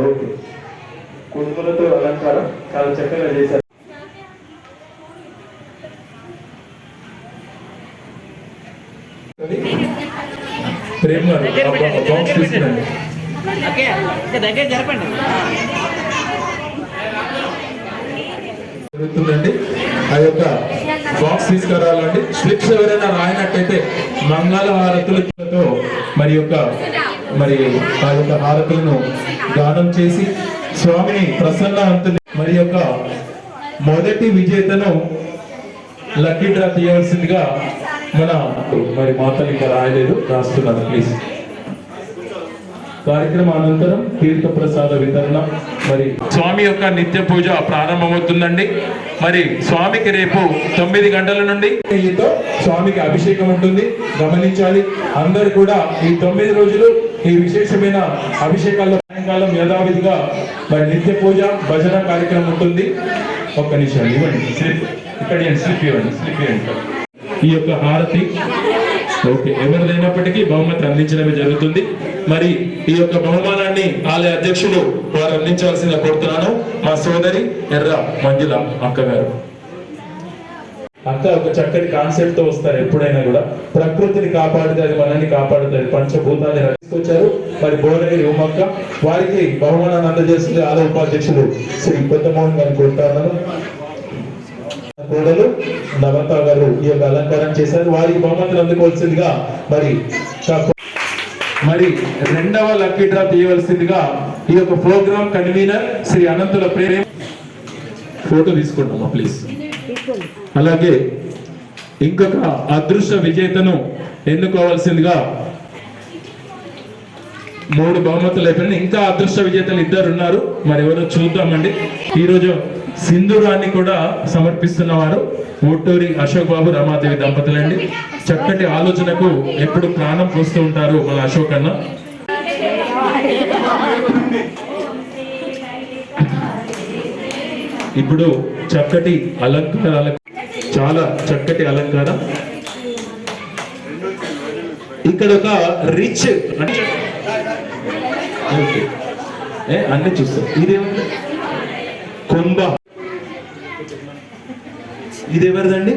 Okay. కుంకుమలతో అలంకారం చాలా చక్కగా చేశారు. ప్రేమ గారు ఆ బాక్స్ తీసుకురండి. ఓకే ఇంకా దగ్గర జరపండి. జరుగుతుందండి. ఆ యొక్క బాక్స్ తీసుకురావాలండి. స్లిప్స్ ఎవరైనా రాయినట్టయితే మంగళ హారతులతో మరి యొక్క మరి ఆ యొక్క హారతులను గానం చేసి స్వామిని ప్రసన్నవంతుని మరి యొక్క మొదటి విజేతను లక్కీ డ్రా తీయవలసిందిగా మన మరి మాటలు ఇంకా రాయలేదు. రాస్తున్నారు ప్లీజ్ కార్యక్రమం అనంతరం తీర్థ ప్రసాద వితరణ మరి స్వామి యొక్క నిత్య పూజ ప్రారంభమవుతుందండి. మరి స్వామికి రేపు తొమ్మిది గంటల నుండి స్వామికి అభిషేకం ఉంటుంది. గమనించాలి. అందరు కూడా ఈ తొమ్మిది రోజులు ఈ విశేషమైన అభిషేకాల్లో సాయంకాలం యథావిధిగా మరి నిత్య పూజ భజన కార్యక్రమం ఉంటుంది. ఒక్క నిమిషం ఇవ్వండి. స్లిప్. ఇక్కడ స్లిప్ ఇవ్వండి. స్లిప్ ఇవ్వండి. ఈ యొక్క హారతి ఓకే ఎవరిదైనప్పటికీ బహుమతి అందించడమే జరుగుతుంది. మరి ఈ యొక్క బహుమానాన్ని ఆలయ అధ్యక్షులు వారు అందించాల్సిన కోరుతున్నాను. మా సోదరి ఎర్ర మంజుల అక్క గారు. అక్క ఒక చక్కటి కాన్సెప్ట్తో వస్తారు ఎప్పుడైనా కూడా. ప్రకృతిని కాపాడితే అది మనల్ని కాపాడుతుంది పంచభూతాన్ని రక్షించుకొచ్చారు. మరి భువనగిరి ఉమ్మక్క వారికి బహుమానాన్ని అందజేస్తుంది ఆలయ ఉపాధ్యక్షులు శ్రీ కొత్తమోహన్ గారిని కోరుతాను కోడలు నవత గారు ఈ యొక్క అలంకారం చేశారు. వారి బహుమతులు అందుకోవాల్సిందిగా మరి మరి రెండవ లక్కీ డ్రా తీయవలసిందిగా ఈ యొక్క programme convenor Shri Anantula Prema photo తీసుకుంటామా please అలాగే ఇంకొక అదృష్ట విజేతను ఎన్నుకోవాల్సిందిగా మూడు బహుమతులు అయిపోయినాయి. ఇంకా అదృష్ట విజేతలు ఇద్దరు ఉన్నారు మరి ఎవరో చూద్దామండి. ఈరోజు సింధూరాన్ని కూడా సమర్పిస్తున్నవారు ఊటూరి అశోక్ బాబు రమాదేవి దంపతులండి. చక్కటి ఆలోచనకు ఎప్పుడు ప్రాణం పోస్తూ ఉంటారు మన అశోక్ అన్న. ఇప్పుడు చక్కటి అలంకారాల చాలా చక్కటి అలంకారం. ఇక్కడ ఒక రిచ్ అన్ని చూస్తాం. ఇదేమంటే కొంబ. ఇది ఎవరిదండి